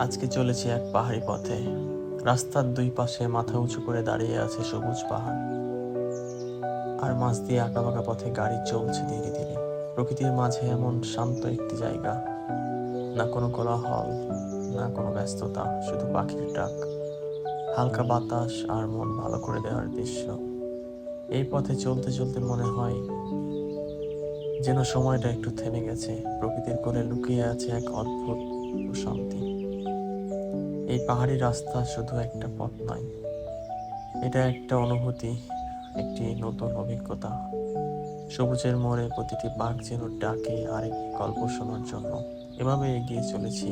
আজকে চলেছি এক পাহাড়ি পথে। রাস্তার দুই পাশে মাথা উঁচু করে দাঁড়িয়ে আছে সবুজ পাহাড়। আর মাছ দিয়ে আঁকাবাঁকা পথে গাড়ি চলছে ধীরে ধীরে। প্রকৃতির মাঝে এমন শান্ত একটি জায়গা। না কোনো কোলাহল, না কোনো ব্যস্ততা, শুধু পাখির ডাক। হালকা বাতাস আর মন ভালো করে দেওয়ার দৃশ্য। এই পথে চলতে চলতে মনে হয় যেন সময়টা একটু থেমে গেছে। প্রকৃতির কোলে লুকিয়ে আছে এক অদ্ভুত প্রশান্তি। এই পাহাড়ি রাস্তা শুধু একটা পথ নয়। এটা একটা অনুভূতি, একটি নতুন অভিজ্ঞতা। সবুজের মোড়ে প্রতিটি বাঘ যেন ডাকে আরেক গল্প শোনার জন্য। এভাবে এগিয়ে চলেছি